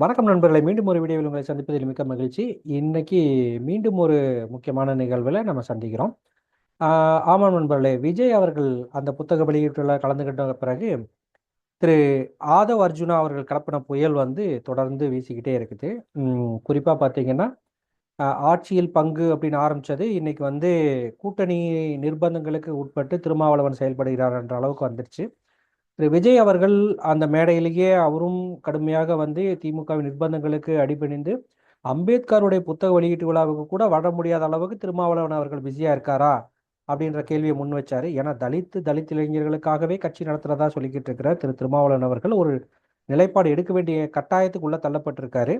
வணக்கம் நண்பர்களை மீண்டும் ஒரு வீடியோவில் உங்களை சந்திப்பதில் மிக்க மகிழ்ச்சி. இன்னைக்கு மீண்டும் ஒரு முக்கியமான நிகழ்வில் நம்ம சந்திக்கிறோம். ஆமாம் நண்பர்களே விஜய் அவர்கள் அந்த புத்தக வெளியீட்டுல கலந்துகிட்ட பிறகு திரு ஆதவ் அர்ஜுனா அவர்கள் கலப்பின புயல் வந்து தொடர்ந்து வீசிக்கிட்டே இருக்குது. குறிப்பாக பார்த்தீங்கன்னா ஆட்சியில் பங்கு அப்படின்னு ஆரம்பித்தது இன்னைக்கு வந்து கூட்டணி நிர்பந்தங்களுக்கு உட்பட்டு திருமாவளவன் செயல்படுகிறார் என்ற அளவுக்கு வந்துருச்சு. திரு. விஜய் அவர்கள் அந்த மேடையிலேயே அவரும் கடுமையாக வந்து திமுகவின் நிர்பந்தங்களுக்கு அடிபணிந்து அம்பேத்கருடைய புத்தக வெளியீட்டு விழாவுக்கு கூட வர முடியாத அளவுக்கு திருமாவளவன் அவர்கள் பிஸியா இருக்காரா? அப்படின்ற கேள்வியை முன் வச்சாரு. ஏன்னா தலித்து தலித் இளைஞர்களுக்காகவே கட்சி நடத்துறதா சொல்லிக்கிட்டு இருக்கிற திரு. திருமாவளவன் அவர்கள் ஒரு நிலைப்பாடு எடுக்க வேண்டிய கட்டாயத்துக்குள்ள தள்ளப்பட்டிருக்காரு.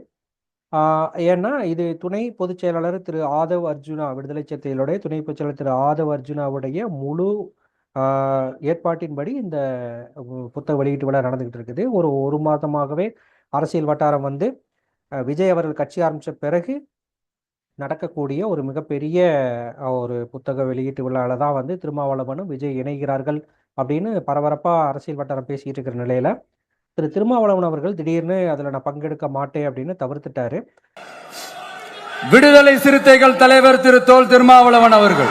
ஏன்னா இது துணை பொதுச் செயலாளர் திரு. ஆதவ் அர்ஜுனா விடுதலை சிறுத்தைகளுடைய துணை பொதுச் செயலாளர் திரு. ஆதவ் அர்ஜுனாவுடைய முழு ஏற்பாட்டின்படி இந்த புத்தக வெளியீட்டு விழா நடந்துகிட்டு இருக்குது. ஒரு ஒரு மாதமாகவே அரசியல் வட்டாரம் வந்து விஜய் அவர்கள் கட்சி ஆரம்பித்த பிறகு நடக்கக்கூடிய ஒரு மிகப்பெரிய ஒரு புத்தக வெளியீட்டு விழாவில் தான் வந்து திருமாவளவனும் விஜய் இணைகிறார்கள் அப்படின்னு பரபரப்பாக அரசியல் வட்டாரம் பேசிகிட்டு இருக்கிற நிலையில் திரு திருமாவளவன் அவர்கள் திடீர்னு அதில் நான் பங்கெடுக்க மாட்டேன் அப்படின்னு தவிர்த்துட்டாரு. விடுதலை சிறுத்தைகள் தலைவர் திரு தோல் திருமாவளவன் அவர்கள்.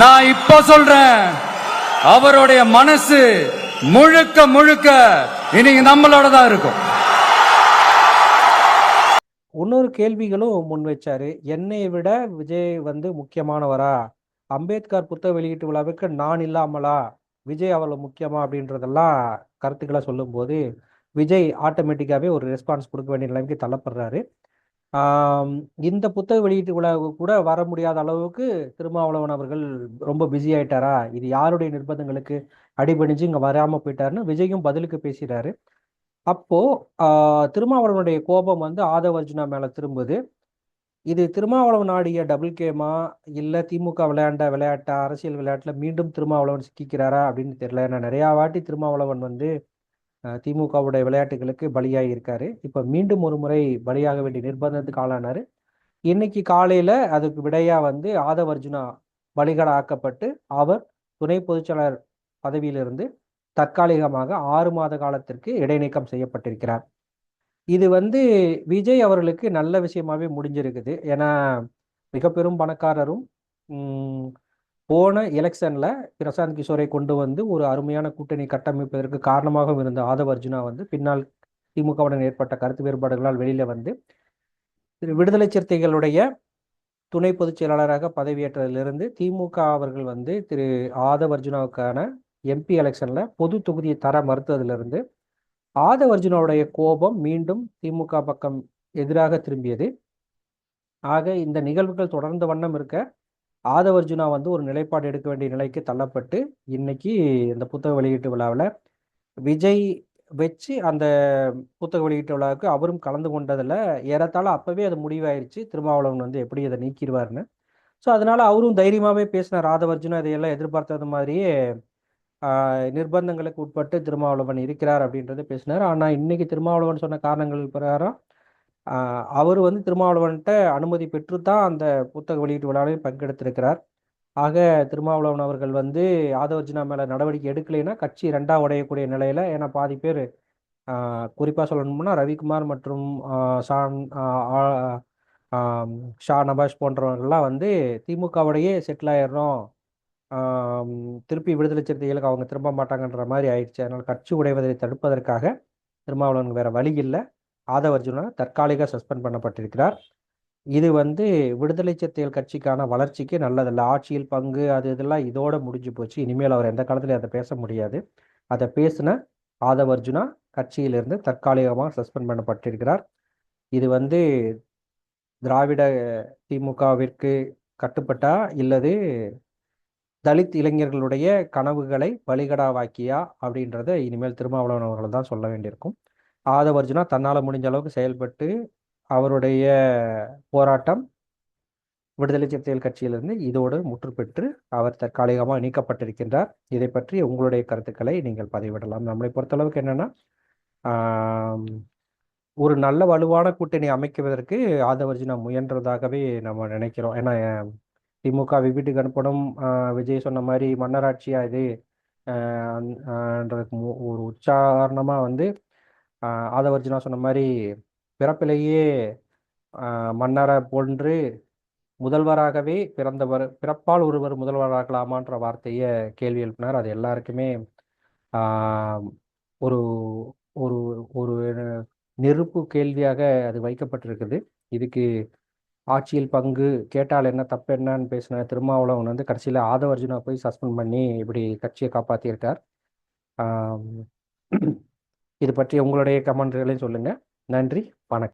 நான் இப்ப சொல்றேன். அவருடைய மனசு முழுக்க முழுக்க இன்னைக்கு நம்மளோட தான் இருக்கும். இன்னொரு கேள்விகளும் முன் வச்சாரு. என்னை விட விஜய் வந்து முக்கியமானவரா? அம்பேத்கர் புத்தக வெளியீட்டு விழாவுக்கு நான் இல்லாமலா? விஜய் அவ்வளவு முக்கியமா? அப்படின்றதெல்லாம் கருத்துக்களை சொல்லும்போது விஜய் ஆட்டோமேட்டிக்காவே ஒரு ரெஸ்பான்ஸ் கொடுக்க வேண்டிய நிலைமைக்கு தள்ளப்படுறாரு. இந்த புத்தக வெளியீட்டு விழாவுக்கு கூட வர முடியாத அளவுக்கு திருமாவளவன் அவர்கள் ரொம்ப பிஸி ஆயிட்டாரா? இது யாருடைய நிர்பந்தங்களுக்கு அடிபணிஞ்சு இங்க வராம போயிட்டாருன்னு விஜயும் பதிலுக்கு பேசுறாரு. அப்போ திருமாவளவனுடைய கோபம் வந்து ஆதவர்ஜுனா மேல திரும்புது. இது திருமாவளவன் ஆடிய டபுள் கேமா இல்ல திமுக விளையாண்ட விளையாட்டா? அரசியல் விளையாட்டுல மீண்டும் திருமாவளவன் சிக்கிக்கிறாரா? அப்படின்னு தெரியல. ஏன்னா நிறைய வாட்டி திருமாவளவன் வந்து திமுகவுடைய விளையாட்டுகளுக்கு பலியாகி இருக்காரு. இப்போ மீண்டும் ஒரு முறை பலியாக வேண்டிய நிர்பந்தத்துக்கு ஆளானாரு. இன்னைக்கு காலையில் அதுக்கு விடையாக வந்து ஆதவ அர்ஜுனா பலிகட ஆக்கப்பட்டு அவர் துணை பொதுச்செயலாளர் பதவியிலிருந்து தற்காலிகமாக ஆறு மாத காலத்திற்கு இடைநீக்கம் செய்யப்பட்டிருக்கிறார். இது வந்து விஜய் அவர்களுக்கு நல்ல விஷயமாவே முடிஞ்சிருக்குது. ஏன்னா மிக பெரும் பணக்காரரும் போன எலெக்ஷனில் பிரசாந்த் கிஷோரை கொண்டு வந்து ஒரு அருமையான கூட்டணி கட்டமைப்பதற்கு காரணமாக இருந்த ஆதவ அர்ஜுனா வந்து பின்னால் திமுகவுடன் ஏற்பட்ட கருத்து வேறுபாடுகளால் வெளியில் வந்து திரு விடுதலை சிறுத்தைகளுடைய துணை பொதுச் செயலாளராக பதவியேற்றதிலிருந்து திமுக அவர்கள் வந்து திரு ஆதவ அர்ஜுனாவுக்கான எம்பி எலெக்ஷனில் பொது தொகுதியை தர மறுத்ததிலிருந்து ஆதவ அர்ஜுனாவுடைய கோபம் மீண்டும் திமுக பக்கம் எதிராக திரும்பியது. ஆக இந்த நிகழ்வுகள் தொடர்ந்த வண்ணம் இருக்க ஆதவ அர்ஜுனா வந்து ஒரு நிலைப்பாடு எடுக்க வேண்டிய நிலைக்கு தள்ளப்பட்டு இன்னைக்கு இந்த புத்தக வெளியீட்டு விழாவில் விஜய் வச்சு அந்த புத்தக வெளியீட்டு விழாவுக்கு அவரும் கலந்து கொண்டதில் ஏறத்தாழ அப்போவே அது முடிவாயிருச்சு. திருமாவளவன் வந்து எப்படி அதை நீக்கிடுவார்னு ஸோ அதனால அவரும் தைரியமாகவே பேசினார். ஆதவ அர்ஜுனா இதையெல்லாம் எதிர்பார்த்தது மாதிரியே நிர்பந்தங்களுக்கு உட்பட்டு திருமாவளவன் இருக்கிறார் அப்படின்றத பேசினார். ஆனால் இன்னைக்கு திருமாவளவன் சொன்ன காரணங்கள் பிரகாரம் அவர் வந்து திருமாவளவன்கிட்ட அனுமதி பெற்று தான் அந்த புத்தக வெளியீட்டு விழாவில் பங்கெடுத்திருக்கிறார். ஆக திருமாவளவன் அவர்கள் வந்து ஆதவர்ஜினா மேலே நடவடிக்கை எடுக்கலைன்னா கட்சி ரெண்டா உடையக்கூடிய நிலையில் ஏன்னா பாதி பேர் குறிப்பாக சொல்லணும்னா ரவிக்குமார் மற்றும் ஷான் ஷா நபாஷ் போன்றவர்கள்லாம் வந்து திமுகவுடையே செட்டில் ஆயிடுறோம். திருப்பி விடுதலை சிறுத்தைகளுக்கு அவங்க திரும்ப மாட்டாங்கன்ற மாதிரி ஆயிடுச்சு. அதனால் கட்சி உடைவதை தடுப்பதற்காக திருமாவளவனுக்கு வேறு வழி இல்லை. ஆதவர்ஜுனா தற்காலிக சஸ்பெண்ட் பண்ணப்பட்டிருக்கிறார். இது வந்து விடுதலை சிறுத்தைகள் கட்சிக்கான வளர்ச்சிக்கு நல்லதல்ல. ஆட்சியில் பங்கு அது இதெல்லாம் இதோட முடிஞ்சு போச்சு. இனிமேல் அவர் எந்த காலத்திலையும் அதை பேச முடியாது. அதை பேசின ஆதவ அர்ஜுனா கட்சியிலிருந்து தற்காலிகமாக சஸ்பெண்ட் பண்ணப்பட்டிருக்கிறார். இது வந்து திராவிட திமுகவிற்கு கட்டுப்பட்டா இல்லது தலித் இளைஞர்களுடைய கனவுகளை பலிகடாவாக்கியா அப்படின்றத இனிமேல் திருமாவளவன் அவர்கள் தான் சொல்ல வேண்டியிருக்கும். ஆதவர்ஜுனா தன்னால் முடிஞ்ச அளவுக்கு செயல்பட்டு அவருடைய போராட்டம் விடுதலை சிறுத்தைகள் கட்சியிலிருந்து இதோடு முற்றுப்பெற்று அவர் தற்காலிகமாக நீக்கப்பட்டிருக்கின்றார். இதை பற்றி உங்களுடைய கருத்துக்களை நீங்கள் பதிவிடலாம். நம்மளை பொறுத்தளவுக்கு என்னன்னா ஒரு நல்ல வலுவான கூட்டணி அமைக்குவதற்கு ஆதவர்ஜுனா முயன்றதாகவே நம்ம நினைக்கிறோம். ஏன்னா திமுக வீட்டுக்கு அனுப்பணும் விஜய் சொன்ன மாதிரி மன்னராட்சியா இது அந்- மு- ஒரு உச்சாரணமா வந்து ஆதவர்ஜுனா சொன்ன மாதிரி பிறப்பிலேயே மன்னரை போன்று முதல்வராகவே பிறந்தவர் பிறப்பால் ஒருவர் முதல்வராகலாமான்ற வார்த்தையை கேள்வி எழுப்பினார். அது எல்லாருக்குமே ஒரு ஒரு ஒரு நெருப்பு கேள்வியாக அது வைக்கப்பட்டிருக்குது. இதுக்கு ஆட்சியில் பங்கு கேட்டால் என்ன தப்பு என்னன்னு பேசின திருமாவளவன் வந்து கடைசியில் ஆதவர்ஜுனா போய் சஸ்பெண்ட் பண்ணி இப்படி கட்சியை காப்பாற்றியிருக்கார் இது பற்றி உங்களுடைய கமெண்ட்களையும் சொல்லுங்கள் நன்றி வணக்கம்.